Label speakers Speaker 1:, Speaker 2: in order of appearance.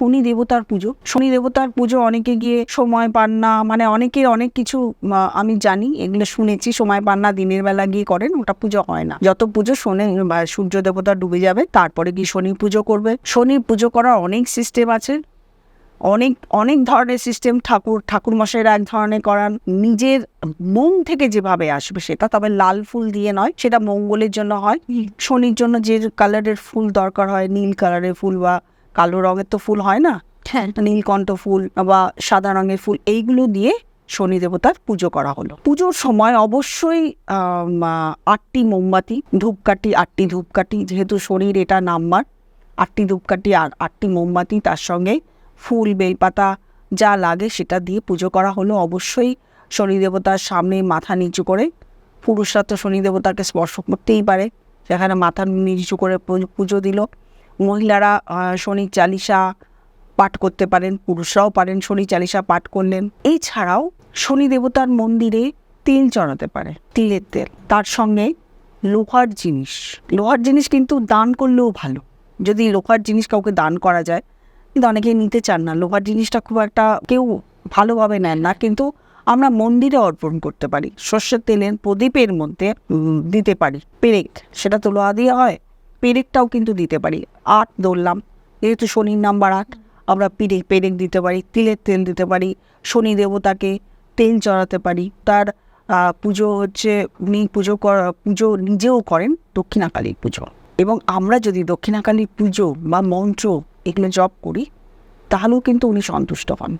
Speaker 1: শনি দেবতার পুজো। শনি দেবতার পুজো অনেকে গিয়ে সময় পান না মানে অনেকে অনেক কিছু আমি জানি, এগুলো শুনেছি, সময় পান না, দিনের বেলা গিয়ে করেন, ওটা পুজো হয় না। যত পুজো শনি সূর্য দেবতা ডুবে যাবে, তারপরে গিয়ে শনি পুজো করবে। শনি পুজো করার অনেক সিস্টেম আছে। অনেক অনেক ধরনের সিস্টেম ঠাকুর ঠাকুর মশাইরা এক ধরনের করান। নিজের মন থেকে যেভাবে আসবে সেটা, তবে লাল ফুল দিয়ে নয়, সেটা মঙ্গলের জন্য হয়। শনির জন্য যে কালারের ফুল দরকার হয়, নীল কালারের ফুল বা কালো রঙের তো ফুল হয় না?
Speaker 2: হ্যাঁ।
Speaker 1: নীলকণ্ঠ ফুল বা সাদা রঙের ফুল এইগুলো দিয়ে শনি দেবতার পুজো করা হলো। পুজোর সময় অবশ্যই আটটি মোমবাতি ধূপকাঠি আটটি ধূপকাঠি যেহেতু শনির এটা নাম্বার আটটি ধূপকাঠি আর আটটি মোমবাতি তার সঙ্গে ফুল বেলপাতা যা লাগে সেটা দিয়ে পুজো করা হলো। অবশ্যই শনি দেবতার সামনে মাথা নিচু করে পুরুষরা তো শনি দেবতাকে স্পর্শ করতেই পারে সেখানে মাথা নিচু করে পুজো দিল। মহিলারা শনি চালিসা পাঠ করতে পারেন, পুরুষরাও পারেন, শনি চালিসা পাঠ করলেন। এছাড়াও শনি দেবতার মন্দিরে তেল চড়াতে পারে, তিলের তেল। তার সঙ্গে লোহার জিনিস। লোহার জিনিস কিন্তু দান করলেও ভালো। যদি লোহার জিনিস কাউকে দান করা যায়, কিন্তু অনেকেই নিতে চান না। লোহার জিনিসটা খুব একটা কেউ ভালোভাবে নেন না, কিন্তু আমরা মন্দিরে অর্পণ করতে পারি। সর্ষের তেলের প্রদীপের মধ্যে দিতে পারি। পেরেক, সেটা তো লোহা দিয়ে হয়। পেরেকটাও কিন্তু দিতে পারি। আট ধরলাম। যেহেতু শনির নাম্বার আট, আমরা পেরেক পেরেক দিতে পারি, তিলের তেল দিতে পারি, শনি দেবতাকে তেল চড়াতে পারি, তার পুজো হচ্ছে উনি পুজো পুজো নিজেও করেন দক্ষিণাকালীর পুজো। এবং আমরা যদি দক্ষিণাকালীর পুজো বা মন্ত্র এগুলো জপ করি, তাহলেও কিন্তু উনি সন্তুষ্ট হন।